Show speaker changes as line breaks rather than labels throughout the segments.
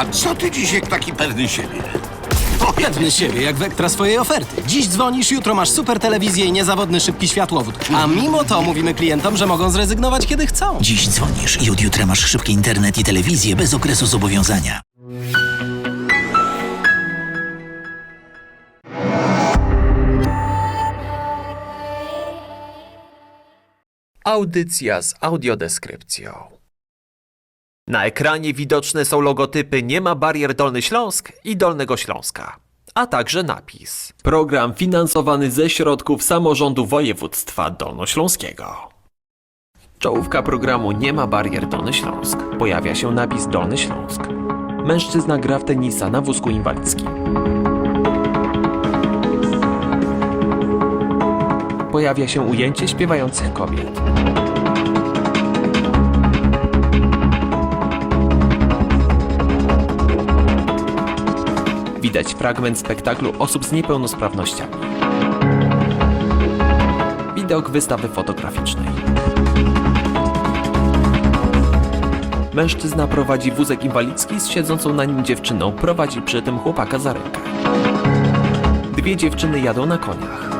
A co ty dzisiaj taki pewny siebie? Powiedz,
Pewny siebie, jak wektra swojej oferty. Dziś dzwonisz, jutro masz super telewizję i niezawodny szybki światłowód. A mimo to mówimy klientom, że mogą zrezygnować kiedy chcą.
Dziś dzwonisz i od jutra masz szybki internet i telewizję bez okresu zobowiązania.
Audycja z audiodeskrypcją. Na ekranie widoczne są logotypy Nie ma barier Dolny Śląsk i Dolnego Śląska, a także napis. Program finansowany ze środków samorządu województwa dolnośląskiego. Czołówka programu Nie ma barier Dolny Śląsk. Pojawia się napis Dolny Śląsk. Mężczyzna gra w tenisa na wózku inwalidzkim. Pojawia się ujęcie śpiewających kobiet. Widać fragment spektaklu osób z niepełnosprawnościami. Widok wystawy fotograficznej. Mężczyzna prowadzi wózek inwalidzki z siedzącą na nim dziewczyną, prowadzi przy tym chłopaka za rękę. Dwie dziewczyny jadą na koniach.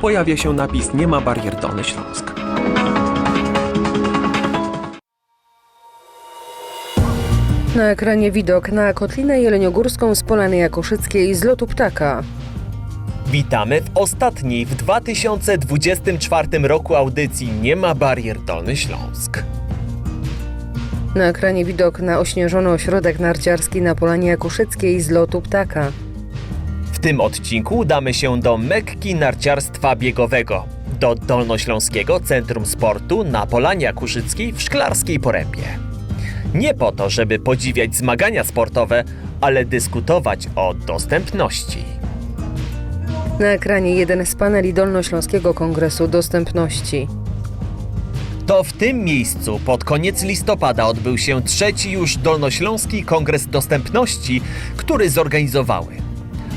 Pojawia się napis Nie ma barier Dolny Śląsk.
Na ekranie widok na Kotlinę Jeleniogórską z Polany Jakoszyckiej z lotu ptaka.
Witamy w ostatniej w 2024 roku audycji Nie ma barier Dolny Śląsk.
Na ekranie widok na ośnieżony ośrodek narciarski na Polanie Jakoszyckiej z lotu ptaka.
W tym odcinku udamy się do Mekki narciarstwa biegowego, do Dolnośląskiego Centrum Sportu na Polanie Jakuszyckiej w Szklarskiej Porębie. Nie po to, żeby podziwiać zmagania sportowe, ale dyskutować o dostępności.
Na ekranie jeden z paneli Dolnośląskiego Kongresu Dostępności.
To w tym miejscu pod koniec listopada odbył się trzeci już Dolnośląski Kongres Dostępności, który zorganizowały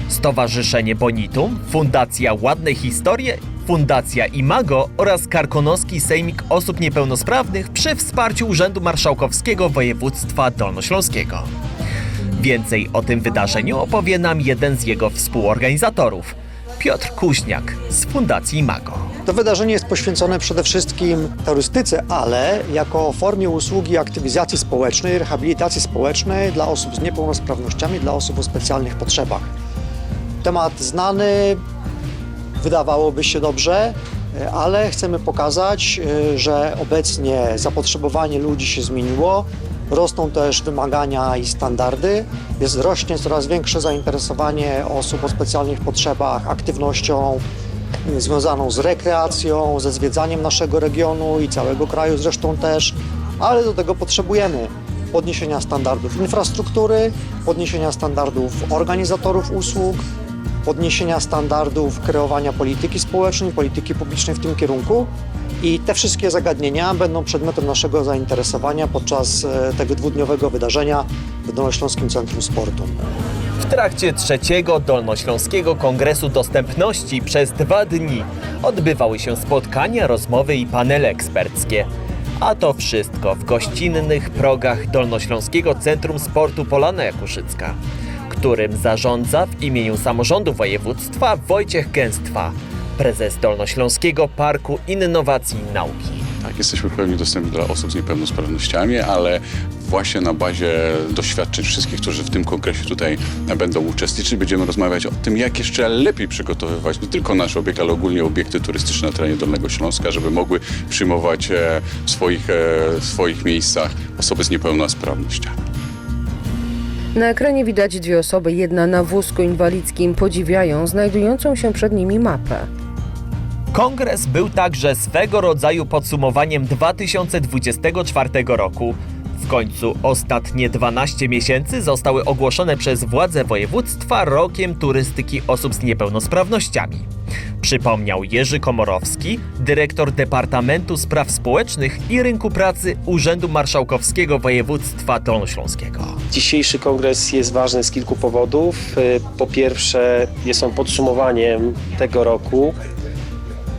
Stowarzyszenie Bonitum, Fundacja Ładne Historie, Fundacja Imago oraz Karkonoski Sejmik Osób Niepełnosprawnych przy wsparciu Urzędu Marszałkowskiego Województwa Dolnośląskiego. Więcej o tym wydarzeniu opowie nam jeden z jego współorganizatorów, Piotr Kuźniak z Fundacji Imago.
To wydarzenie jest poświęcone przede wszystkim turystyce, ale jako formie usługi aktywizacji społecznej, rehabilitacji społecznej dla osób z niepełnosprawnościami, dla osób o specjalnych potrzebach. Temat znany, wydawałoby się dobrze, e, ale chcemy pokazać, e, że obecnie zapotrzebowanie ludzi się zmieniło, rosną też wymagania i standardy, jest, rośnie coraz większe zainteresowanie osób o specjalnych potrzebach aktywnością y, związaną z rekreacją, ze zwiedzaniem naszego regionu i całego kraju zresztą też, ale do tego potrzebujemy podniesienia standardów infrastruktury, podniesienia standardów organizatorów usług, podniesienia standardów kreowania polityki społecznej, polityki publicznej w tym kierunku. I te wszystkie zagadnienia będą przedmiotem naszego zainteresowania podczas e, tego dwudniowego wydarzenia w Dolnośląskim Centrum Sportu.
W trakcie trzeciego Dolnośląskiego Kongresu Dostępności przez dwa dni odbywały się spotkania, rozmowy i panele eksperckie. A to wszystko w gościnnych progach Dolnośląskiego Centrum Sportu Polana Jakuszycka, którym zarządza w imieniu samorządu województwa Wojciech Gęstwa, prezes Dolnośląskiego Parku Innowacji i Nauki.
Tak, jesteśmy pełni dostępni dla osób z niepełnosprawnościami, ale właśnie na bazie doświadczeń wszystkich, którzy w tym kongresie tutaj będą uczestniczyć, będziemy rozmawiać o tym, jak jeszcze lepiej przygotowywać nie tylko nasz obiekt, ale ogólnie obiekty turystyczne na terenie Dolnego Śląska, żeby mogły przyjmować e, w swoich, e, w swoich miejscach osoby z niepełnosprawnościami.
Na ekranie widać dwie osoby, jedna na wózku inwalidzkim podziwiają znajdującą się przed nimi mapę.
Kongres był także swego rodzaju podsumowaniem 2024 roku. W końcu ostatnie 12 miesięcy zostały ogłoszone przez władze województwa rokiem turystyki osób z niepełnosprawnościami. Przypomniał Jerzy Komorowski, dyrektor Departamentu Spraw Społecznych i Rynku Pracy Urzędu Marszałkowskiego Województwa Dolnośląskiego.
Dzisiejszy kongres jest ważny z kilku powodów. Y, Po pierwsze, jest on podsumowaniem tego roku.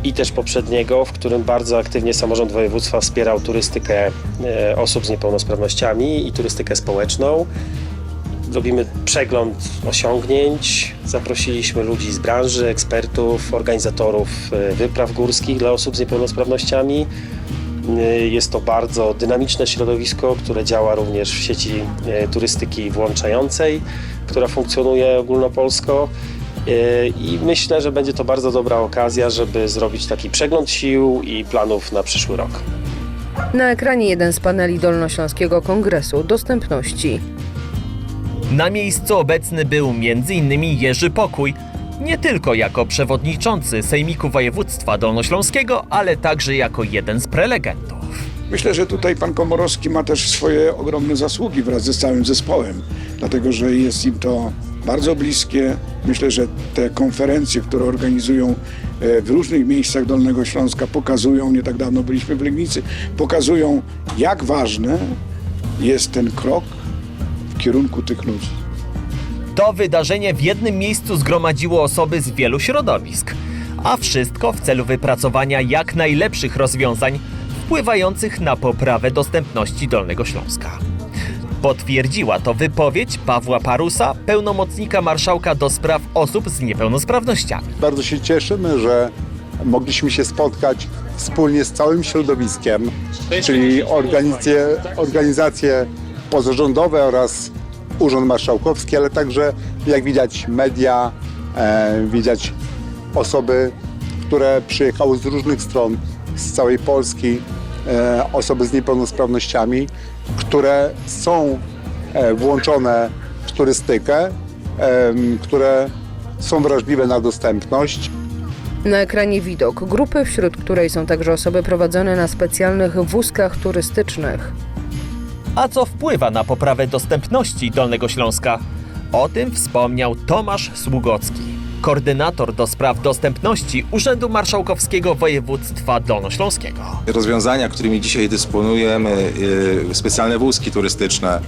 i też poprzedniego, w którym bardzo aktywnie samorząd województwa wspierał turystykę e, osób z niepełnosprawnościami i turystykę społeczną. Robimy przegląd osiągnięć. Zaprosiliśmy ludzi z branży, ekspertów, organizatorów e, wypraw górskich dla osób z niepełnosprawnościami. E, Jest to bardzo dynamiczne środowisko, które działa również w sieci e, turystyki włączającej, która funkcjonuje ogólnopolsko. I myślę, że będzie to bardzo dobra okazja, żeby zrobić taki przegląd sił i planów na przyszły rok.
Na ekranie jeden z paneli Dolnośląskiego Kongresu Dostępności.
Na miejscu obecny był m.in. Jerzy Pokój, nie tylko jako przewodniczący Sejmiku Województwa Dolnośląskiego, ale także jako jeden z prelegentów.
Myślę, że tutaj pan Komorowski ma też swoje ogromne zasługi wraz ze całym zespołem, dlatego że jest im to bardzo bliskie. Myślę, że te konferencje, które organizują e, w różnych miejscach Dolnego Śląska pokazują, nie tak dawno byliśmy w Legnicy, pokazują jak ważny jest ten krok kierunku tych ludzi.
To wydarzenie w jednym miejscu zgromadziło osoby z wielu środowisk, a wszystko w celu wypracowania jak najlepszych rozwiązań wpływających na poprawę dostępności Dolnego Śląska. Potwierdziła to wypowiedź Pawła Parusa, pełnomocnika marszałka do spraw osób z niepełnosprawnościami.
Bardzo się cieszymy, że mogliśmy się spotkać wspólnie z całym środowiskiem, czyli organizacje, organizacje pozarządowe oraz Urząd Marszałkowski, ale także jak widać media, e, widać osoby, które przyjechały z różnych stron, z całej Polski, e, osoby z niepełnosprawnościami, które są e, włączone w turystykę, em, które są wrażliwe na dostępność.
Na ekranie widok grupy, wśród której są także osoby prowadzone na specjalnych wózkach turystycznych.
A co wpływa na poprawę dostępności Dolnego Śląska? O tym wspomniał Tomasz Sługocki, koordynator do spraw dostępności Urzędu Marszałkowskiego Województwa Dolnośląskiego.
rozwiązania, którymi dzisiaj dysponujemy, y, specjalne wózki turystyczne,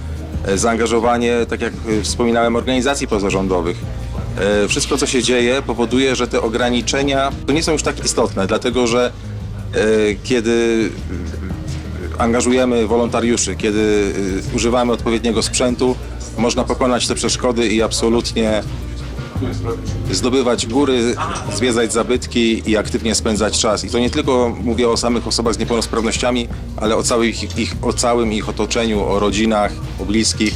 y, zaangażowanie, tak jak wspominałem, organizacji pozarządowych. Y, Wszystko, co się dzieje, powoduje, że te ograniczenia to nie są już tak istotne, dlatego że kiedy angażujemy wolontariuszy, kiedy y, używamy odpowiedniego sprzętu, można pokonać te przeszkody i absolutnie zdobywać góry, zwiedzać zabytki i aktywnie spędzać czas. I to nie tylko mówię o samych osobach z niepełnosprawnościami, ale o, ich, o całym ich otoczeniu, o rodzinach, o bliskich.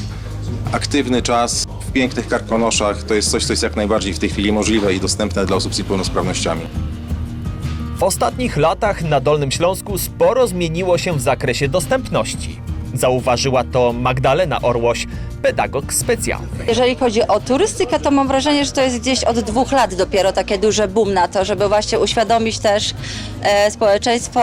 Aktywny czas w pięknych karkonoszach to jest coś, co jest jak najbardziej w tej chwili możliwe i dostępne dla osób z niepełnosprawnościami.
W ostatnich latach na Dolnym Śląsku sporo zmieniło się w zakresie dostępności. Zauważyła to Magdalena Orłoś, pedagog specjalny.
Jeżeli chodzi o turystykę, to mam wrażenie, że to jest gdzieś od dwóch lat dopiero takie duże boom na to, żeby właśnie uświadomić też e, społeczeństwo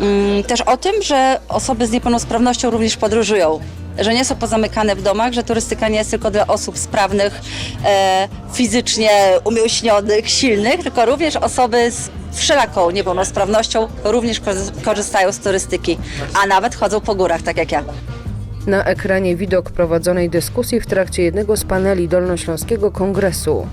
mm, też o tym, że osoby z niepełnosprawnością również podróżują. Że nie są pozamykane w domach, że turystyka nie jest tylko dla osób sprawnych, e, fizycznie umięśnionych, silnych, tylko również osoby z wszelaką niepełnosprawnością również korzy- korzystają z turystyki, a nawet chodzą po górach, tak jak ja.
Na ekranie widok prowadzonej dyskusji w trakcie jednego z paneli Dolnośląskiego Kongresu.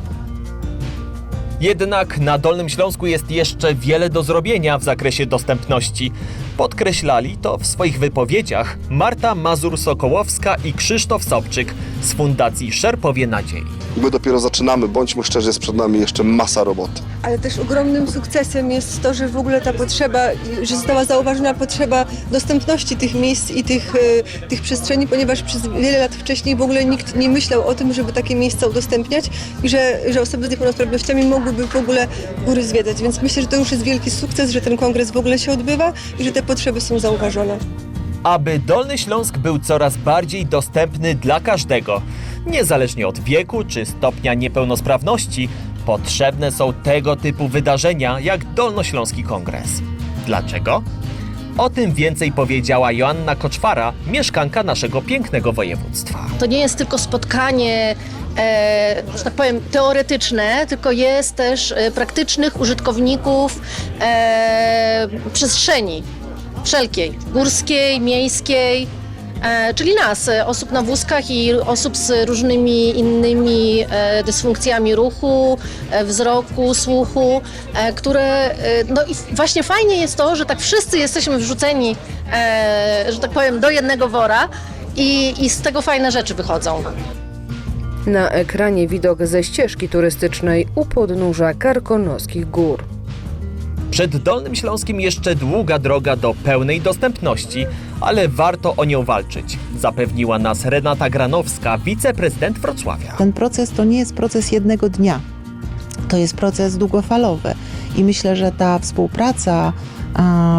Jednak na Dolnym Śląsku jest jeszcze wiele do zrobienia w zakresie dostępności. Podkreślali to w swoich wypowiedziach Marta Mazur-Sokołowska i Krzysztof Sobczyk z Fundacji Szerpowie Nadziei.
My dopiero zaczynamy, bądźmy szczerzy, jest przed nami jeszcze masa roboty.
ale też ogromnym sukcesem jest to, że w ogóle ta potrzeba, że została zauważona potrzeba dostępności tych miejsc i tych, e, tych przestrzeni, ponieważ przez wiele lat wcześniej w ogóle nikt nie myślał o tym, żeby takie miejsca udostępniać i że, że osoby z niepełnosprawnościami mogłyby w ogóle góry zwiedzać. Więc myślę, że to już jest wielki sukces, że ten kongres w ogóle się odbywa i że te potrzeby są zauważone.
Aby Dolny Śląsk był coraz bardziej dostępny dla każdego, niezależnie od wieku czy stopnia niepełnosprawności, potrzebne są tego typu wydarzenia jak Dolnośląski Kongres. Dlaczego? O tym więcej powiedziała Joanna Koczwara, mieszkanka naszego pięknego województwa.
To nie jest tylko spotkanie, e, że tak powiem, teoretyczne, tylko jest też e, praktycznych użytkowników e, przestrzeni wszelkiej, górskiej, miejskiej,
e, czyli nas, e, osób na wózkach i osób z różnymi innymi e, dysfunkcjami ruchu, wzroku, słuchu, które, no i właśnie fajnie jest to, że tak wszyscy jesteśmy wrzuceni, że tak powiem, do jednego wora i, i z tego fajne rzeczy wychodzą.
Na ekranie widok ze ścieżki turystycznej u podnóża Karkonoskich Gór.
Przed Dolnym Śląskiem jeszcze długa droga do pełnej dostępności, ale warto o nią walczyć, zapewniła nas Renata Granowska, wiceprezydent Wrocławia.
Ten proces to nie jest proces jednego dnia. To jest proces długofalowy i myślę, że ta współpraca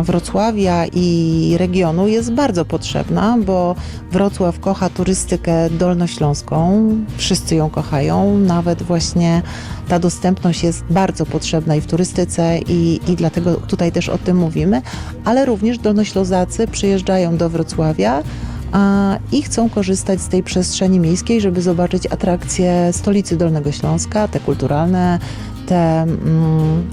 Wrocławia i regionu jest bardzo potrzebna, bo Wrocław kocha turystykę dolnośląską, wszyscy ją kochają, nawet właśnie ta dostępność jest bardzo potrzebna i w turystyce i, i dlatego tutaj też o tym mówimy, ale również dolnoślązacy przyjeżdżają do Wrocławia a, i chcą korzystać z tej przestrzeni miejskiej, żeby zobaczyć atrakcje stolicy Dolnego Śląska, te kulturalne, te mm,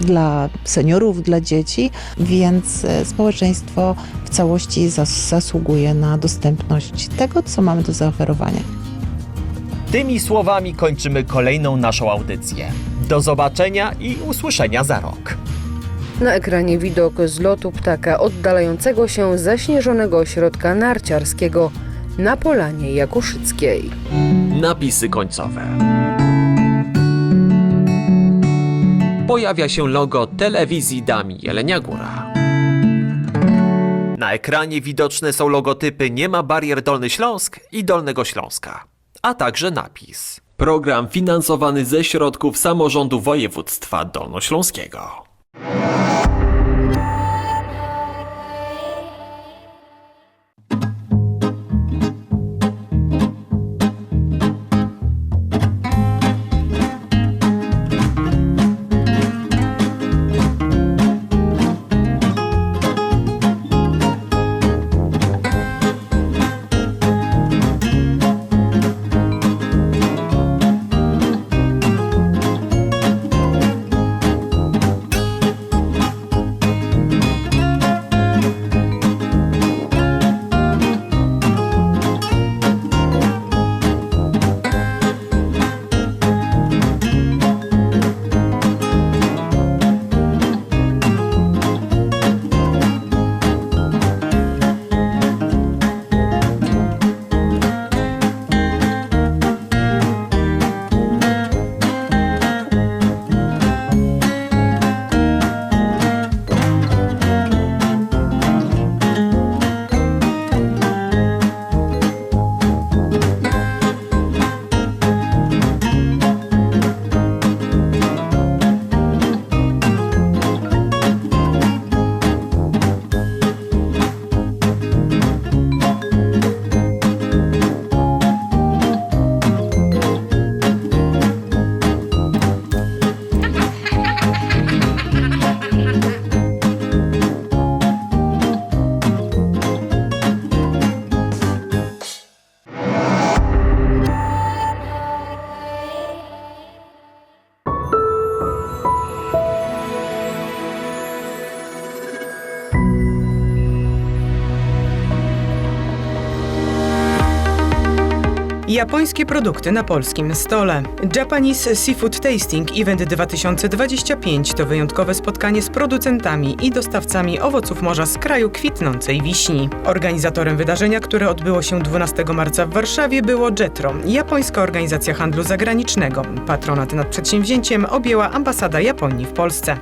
dla seniorów, dla dzieci, więc e, społeczeństwo w całości zas- zasługuje na dostępność tego, co mamy do zaoferowania.
Tymi słowami kończymy kolejną naszą audycję. Do zobaczenia i usłyszenia za rok.
Na ekranie widok z lotu ptaka oddalającego się ze śnieżonego ośrodka narciarskiego na Polanie Jakuszyckiej.
Napisy końcowe. Pojawia się logo telewizji Dami Jelenia Góra. Na ekranie widoczne są logotypy Nie ma barier Dolny Śląsk i Dolnego Śląska, a także napis. Program finansowany ze środków samorządu województwa dolnośląskiego.
Japońskie produkty na polskim stole. Japanese Seafood Tasting Event 2025 to wyjątkowe spotkanie z producentami i dostawcami owoców morza z kraju kwitnącej wiśni. Organizatorem wydarzenia, które odbyło się 12 marca w Warszawie było JETRO, japońska organizacja handlu zagranicznego. Patronat nad przedsięwzięciem objęła ambasada Japonii w Polsce.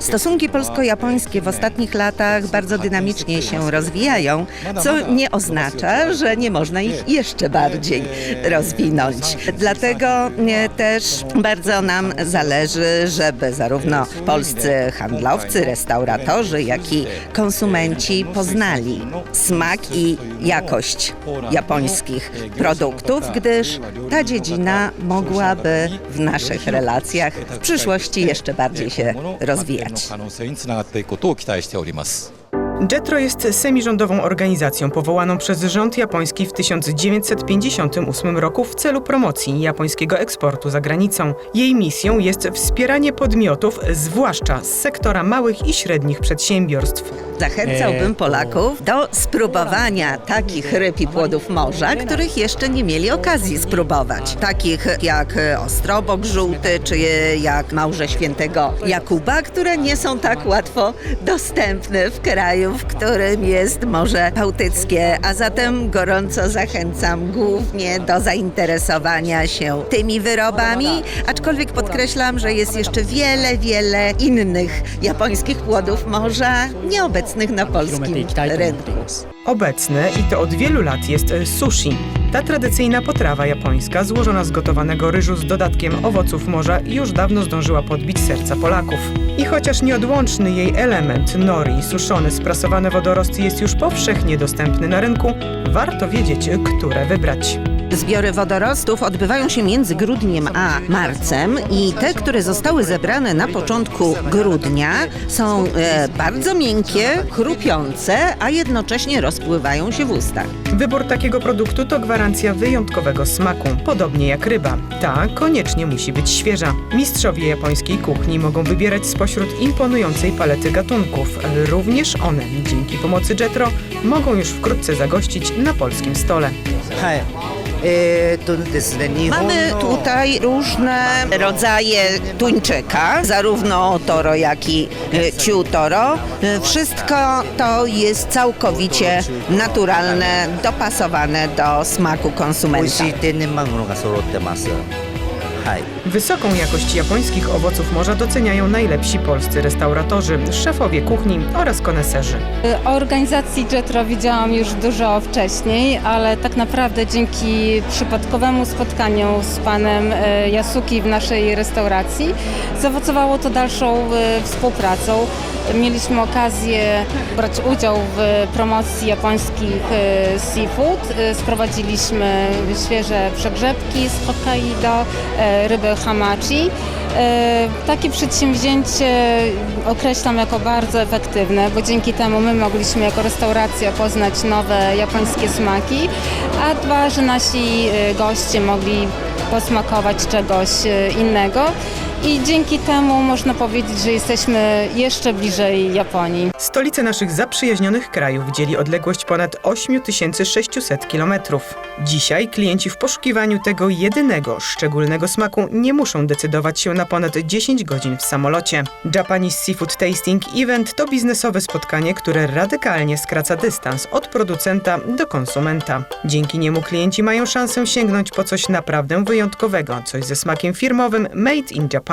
Stosunki polsko-japońskie w ostatnich latach bardzo dynamicznie się rozwijają, co nie oznacza, że nie można ich jeszcze bardziej rozwinąć. Dlatego e, też bardzo nam zależy, żeby zarówno polscy handlowcy, restauratorzy, jak i konsumenci poznali smak i jakość japońskich produktów, gdyż ta dziedzina mogłaby w naszych relacjach w przyszłości jeszcze bardziej się rozwijać.
JETRO jest semirządową organizacją powołaną przez rząd japoński w 1958 roku w celu promocji japońskiego eksportu za granicą. Jej misją jest wspieranie podmiotów, zwłaszcza z sektora małych i średnich przedsiębiorstw.
Zachęcałbym Polaków do spróbowania takich ryb i płodów morza, których jeszcze nie mieli okazji spróbować. Takich jak ostrobok żółty, czy jak małże świętego Jakuba, które nie są tak łatwo dostępne w kraju, w którym jest Morze Bałtyckie. A zatem gorąco zachęcam głównie do zainteresowania się tymi wyrobami, aczkolwiek podkreślam, że jest jeszcze wiele, wiele innych japońskich płodów morza nieobecnych na polskim rynku.
Obecne i to od wielu lat jest sushi. Ta tradycyjna potrawa japońska, złożona z gotowanego ryżu z dodatkiem owoców morza, już dawno zdążyła podbić serca Polaków. I chociaż nieodłączny jej element, nori, suszony, sprasowany wodorosty jest już powszechnie dostępny na rynku, warto wiedzieć, które wybrać.
Zbiory wodorostów odbywają się między grudniem a marcem i te, które zostały zebrane na początku grudnia są e, bardzo miękkie, chrupiące, a jednocześnie rozpływają się w ustach.
Wybór takiego produktu to gwarancja wyjątkowego smaku, podobnie jak ryba. Ta koniecznie musi być świeża. Mistrzowie japońskiej kuchni mogą wybierać spośród imponującej palety gatunków. Również one, dzięki pomocy Jetro, mogą już wkrótce zagościć na polskim stole.
Mamy tutaj różne rodzaje tuńczyka, zarówno toro, jak i e, ciu toro. E, Wszystko to jest całkowicie naturalne, dopasowane do smaku konsumenta.
Wysoką jakość japońskich owoców morza doceniają najlepsi polscy restauratorzy, szefowie kuchni oraz koneserzy.
O organizacji Jetro widziałam już dużo wcześniej, ale tak naprawdę dzięki przypadkowemu spotkaniu z panem e, Yasuki w naszej restauracji zaowocowało to dalszą e, współpracą. Mieliśmy okazję brać udział w promocji japońskich seafood. Sprowadziliśmy świeże przegrzebki z Hokkaido, rybę hamachi. E, Takie przedsięwzięcie określam jako bardzo efektywne, bo dzięki temu my mogliśmy jako restauracja poznać nowe japońskie smaki, a dwa, że nasi e, goście mogli posmakować czegoś e, innego. I dzięki temu można powiedzieć, że jesteśmy jeszcze bliżej Japonii.
Stolice naszych zaprzyjaźnionych krajów dzieli odległość ponad 8600 km. Dzisiaj klienci w poszukiwaniu tego jedynego, szczególnego smaku nie muszą decydować się na ponad 10 godzin w samolocie. Japanese Seafood Tasting Event to biznesowe spotkanie, które radykalnie skraca dystans od producenta do konsumenta. Dzięki niemu klienci mają szansę sięgnąć po coś naprawdę wyjątkowego, coś ze smakiem firmowym Made in Japan.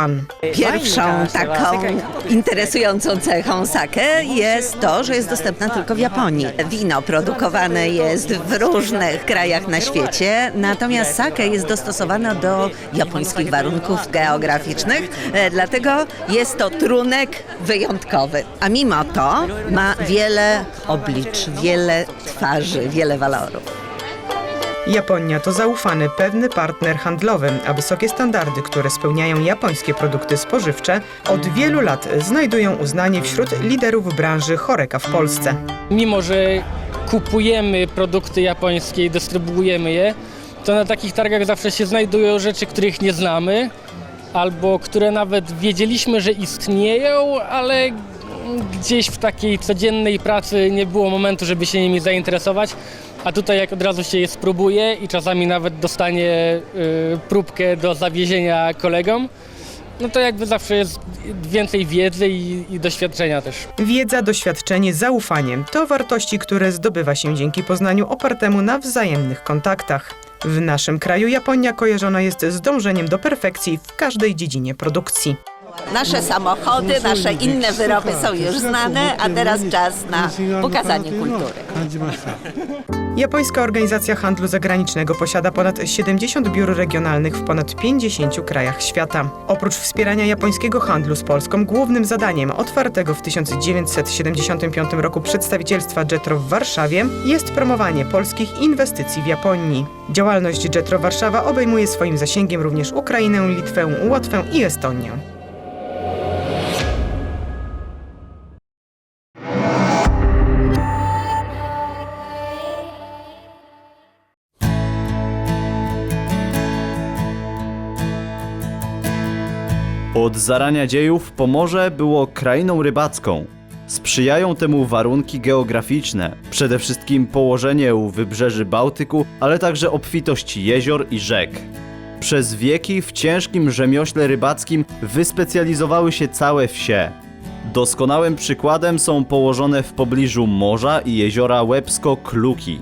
Pierwszą taką interesującą cechą sake jest to, że jest dostępna tylko w Japonii. Wino produkowane jest w różnych krajach na świecie, natomiast sake jest dostosowana do japońskich warunków geograficznych, e, dlatego jest to trunek wyjątkowy. A mimo to ma wiele oblicz, wiele twarzy, wiele walorów.
Japonia to zaufany, pewny partner handlowy, a wysokie standardy, które spełniają japońskie produkty spożywcze, od wielu lat znajdują uznanie wśród liderów branży choreka w Polsce.
Mimo, że kupujemy produkty japońskie i dystrybuujemy je, to na takich targach zawsze się znajdują rzeczy, których nie znamy, albo które nawet wiedzieliśmy, że istnieją, ale gdzieś w takiej codziennej pracy nie było momentu, żeby się nimi zainteresować. A tutaj jak od razu się je spróbuje i czasami nawet dostanie y, próbkę do zawiezienia kolegom, no to jakby zawsze jest więcej wiedzy i, i doświadczenia też.
Wiedza, doświadczenie, zaufanie to wartości, które zdobywa się dzięki poznaniu opartemu na wzajemnych kontaktach. W naszym kraju Japonia kojarzona jest z dążeniem do perfekcji w każdej dziedzinie produkcji.
Nasze samochody, nasze inne wyroby są już znane, a teraz czas na pokazanie kultury.
Japońska Organizacja Handlu Zagranicznego posiada ponad 70 biur regionalnych w ponad 50 krajach świata. Oprócz wspierania japońskiego handlu z Polską, głównym zadaniem otwartego w 1975 roku przedstawicielstwa Jetro w Warszawie jest promowanie polskich inwestycji w Japonii. Działalność Jetro Warszawa obejmuje swoim zasięgiem również Ukrainę, Litwę, Łotwę i Estonię.
Od zarania dziejów Pomorze było krainą rybacką. Sprzyjają temu warunki geograficzne, przede wszystkim położenie u wybrzeży Bałtyku, ale także obfitość jezior i rzek. Przez wieki w ciężkim rzemiośle rybackim wyspecjalizowały się całe wsie. Doskonałym przykładem są położone w pobliżu morza i jeziora Łebsko-Kluki.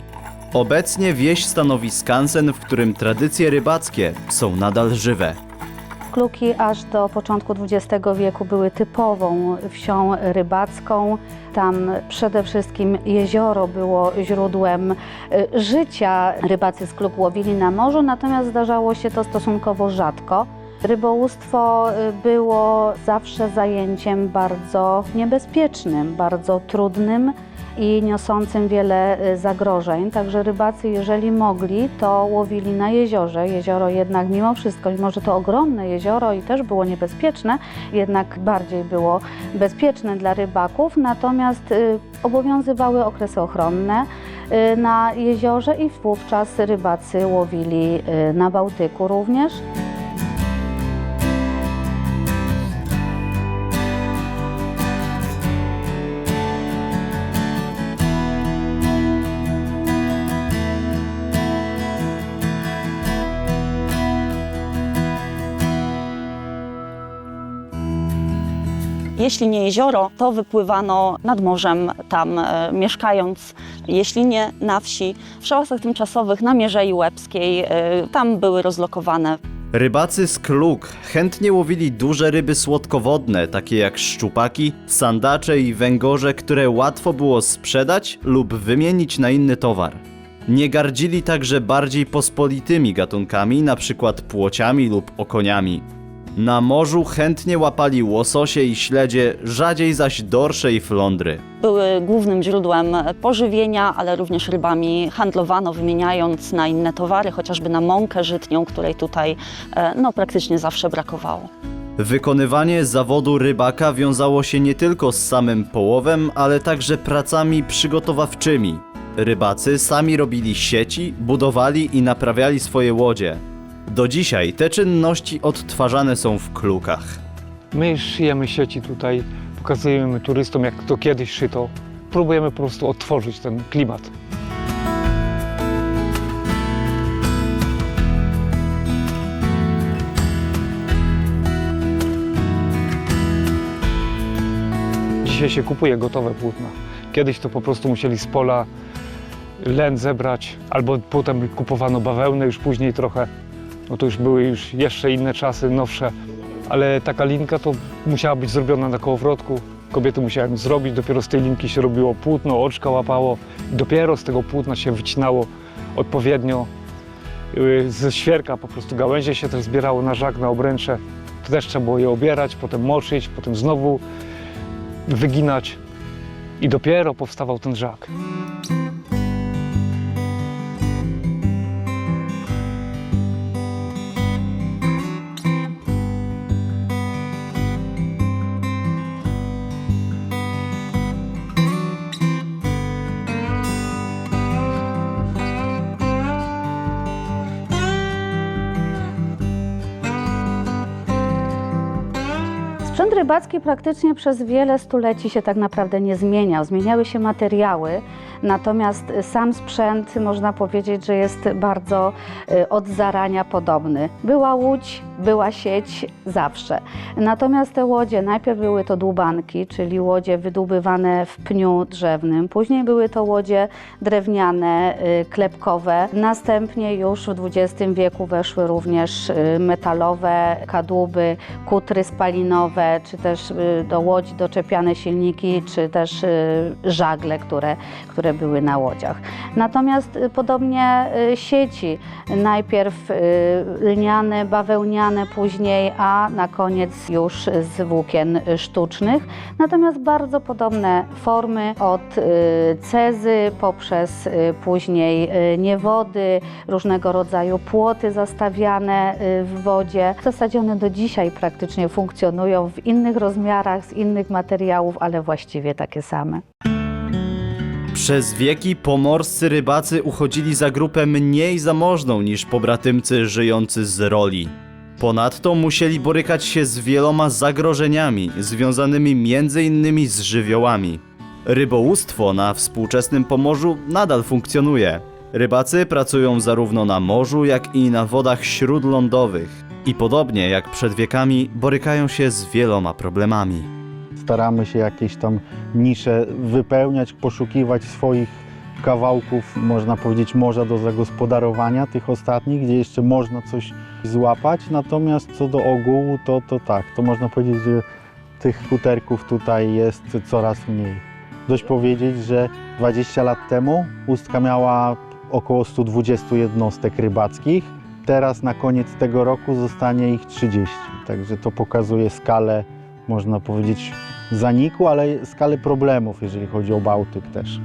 Obecnie wieś stanowi skansen, w którym tradycje rybackie są nadal żywe.
Kluki aż do początku XX wieku były typową wsią rybacką. Tam przede wszystkim jezioro było źródłem y, życia. Rybacy z Kluk łowili na morzu, natomiast zdarzało się to stosunkowo rzadko. Rybołówstwo y, było zawsze zajęciem bardzo niebezpiecznym, bardzo trudnym i niosącym wiele y, zagrożeń. Także rybacy, jeżeli mogli, to łowili na jeziorze. Jezioro jednak mimo wszystko, mimo że to ogromne jezioro i też było niebezpieczne, jednak bardziej było bezpieczne dla rybaków. Natomiast y, obowiązywały okresy ochronne y, na jeziorze i wówczas rybacy łowili na Bałtyku również.
Jeśli nie jezioro, to wypływano nad morzem tam e, mieszkając, jeśli nie na wsi, w szałasach tymczasowych na Mierzei Łebskiej, e, tam były rozlokowane.
Rybacy z Kluk chętnie łowili duże ryby słodkowodne, takie jak szczupaki, sandacze i węgorze, które łatwo było sprzedać lub wymienić na inny towar. Nie gardzili także bardziej pospolitymi gatunkami, np. płociami lub okoniami. Na morzu chętnie łapali łososie i śledzie, rzadziej zaś dorsze i flądry.
Były głównym źródłem pożywienia, ale również rybami handlowano, wymieniając na inne towary, chociażby na mąkę żytnią, której tutaj e, no, praktycznie zawsze brakowało.
Wykonywanie zawodu rybaka wiązało się nie tylko z samym połowem, ale także pracami przygotowawczymi. Rybacy sami robili sieci, budowali i naprawiali swoje łodzie. Do dzisiaj te czynności odtwarzane są w klukach.
My szyjemy sieci tutaj, pokazujemy turystom, jak to kiedyś szyto. Próbujemy po prostu odtworzyć ten klimat. Dzisiaj się kupuje gotowe płótna. Kiedyś to po prostu musieli z pola len zebrać, albo potem kupowano bawełnę już później trochę. No to już były już jeszcze inne czasy, nowsze. Ale taka linka to musiała być zrobiona na kołowrotku. Kobiety musiały ją zrobić, dopiero z tej linki się robiło płótno, oczka łapało. Dopiero z tego płótna się wycinało odpowiednio yy, ze świerka po prostu gałęzie się też zbierało na żak, na obręcze. To też trzeba było je obierać, potem moczyć, potem znowu wyginać. I dopiero powstawał ten żak.
Sprzęt rybacki praktycznie przez wiele stuleci się tak naprawdę nie zmieniał. Zmieniały się materiały, natomiast sam sprzęt można powiedzieć, że jest bardzo y, od zarania podobny. Była łódź, była sieć zawsze. Natomiast te łodzie, najpierw były to dłubanki, czyli łodzie wydłubywane w pniu drzewnym, później były to łodzie drewniane, y, klepkowe. Następnie już w XX wieku weszły również y, metalowe kadłuby, kutry spalinowe, czy też y, do łodzi doczepiane silniki, czy też y, żagle, które, które były na łodziach. Natomiast y, podobnie y, sieci, najpierw y, lniane, bawełniane później, a na koniec już z włókien sztucznych. Natomiast bardzo podobne formy od cezy poprzez później niewody, różnego rodzaju płoty zastawiane w wodzie. W zasadzie one do dzisiaj praktycznie funkcjonują w innych rozmiarach, z innych materiałów, ale właściwie takie same.
Przez wieki pomorscy rybacy uchodzili za grupę mniej zamożną niż pobratymcy żyjący z roli. Ponadto musieli borykać się z wieloma zagrożeniami związanymi m.in. z żywiołami. Rybołówstwo na współczesnym Pomorzu nadal funkcjonuje. Rybacy pracują zarówno na morzu, jak i na wodach śródlądowych i podobnie jak przed wiekami borykają się z wieloma problemami.
Staramy się jakieś tam nisze wypełniać, poszukiwać swoich kawałków, można powiedzieć, morza do zagospodarowania tych ostatnich, gdzie jeszcze można coś złapać. Natomiast co do ogółu, to, to tak, to można powiedzieć, że tych futerków tutaj jest coraz mniej. Dość powiedzieć, że 20 lat temu Ustka miała około 120 jednostek rybackich. Teraz na koniec tego roku zostanie ich 30. Także to pokazuje skalę, można powiedzieć, zaniku, ale skalę problemów, jeżeli chodzi o Bałtyk też.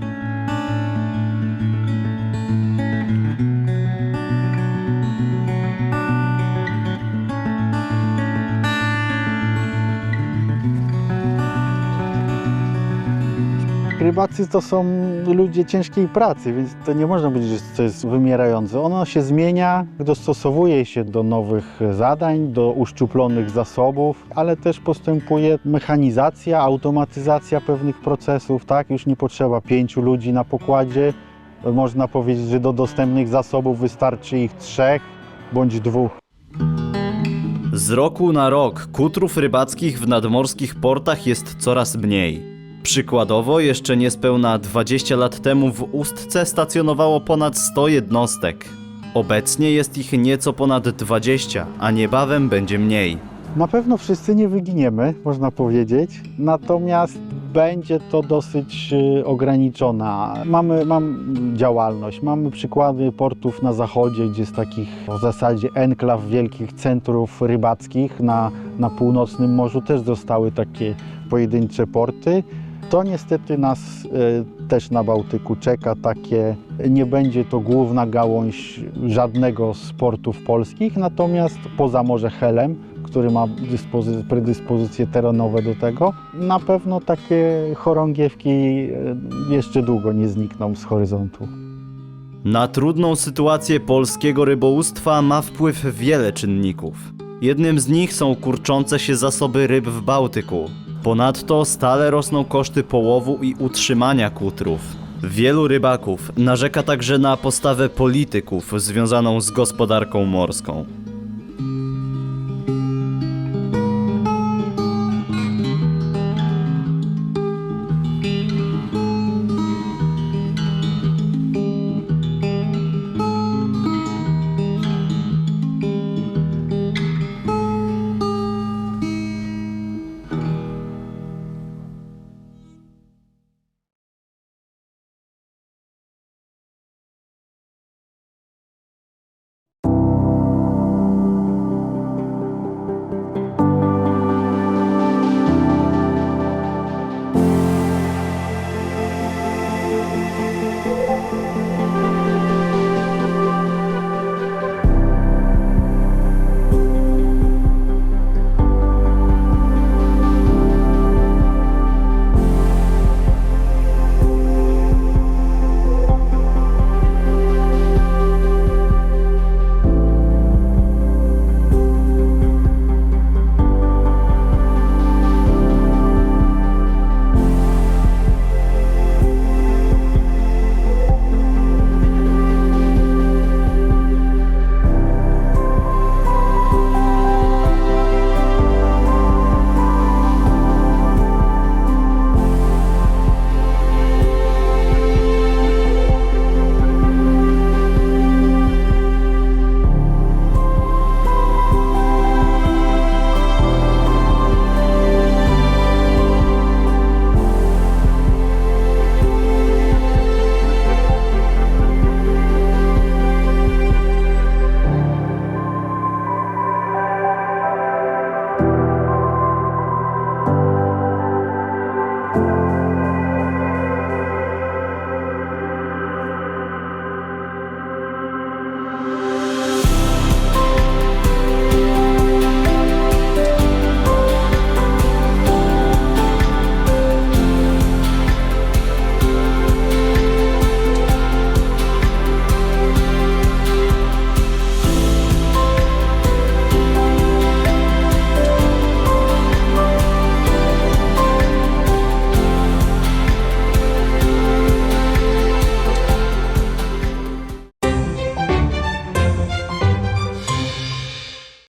Rybacy to są ludzie ciężkiej pracy, więc to nie można powiedzieć, że to jest wymierające. Ono się zmienia, dostosowuje się do nowych zadań, do uszczuplonych zasobów, ale też postępuje mechanizacja, automatyzacja pewnych procesów. Tak? Już nie potrzeba pięciu ludzi na pokładzie. Można powiedzieć, że do dostępnych zasobów wystarczy ich trzech bądź dwóch.
Z roku na rok kutrów rybackich w nadmorskich portach jest coraz mniej. Przykładowo, jeszcze niespełna 20 lat temu w Ustce stacjonowało ponad 100 jednostek. Obecnie jest ich nieco ponad 20, a niebawem będzie mniej.
Na pewno wszyscy nie wyginiemy, można powiedzieć, natomiast będzie to dosyć y, ograniczona. Mamy, mam działalność, mamy przykłady portów na zachodzie, gdzie jest takich w zasadzie enklaw wielkich centrów rybackich. Na, na północnym morzu też zostały takie pojedyncze porty. To niestety nas y, też na Bałtyku czeka takie, nie będzie to główna gałąź żadnego z portów polskich, natomiast poza Morze Helem, który ma dyspozy- predyspozycje terenowe do tego, na pewno takie chorągiewki y, jeszcze długo nie znikną z horyzontu.
Na trudną sytuację polskiego rybołówstwa ma wpływ wiele czynników. Jednym z nich są kurczące się zasoby ryb w Bałtyku. Ponadto stale rosną koszty połowu i utrzymania kutrów. Wielu rybaków narzeka także na postawę polityków związaną z gospodarką morską.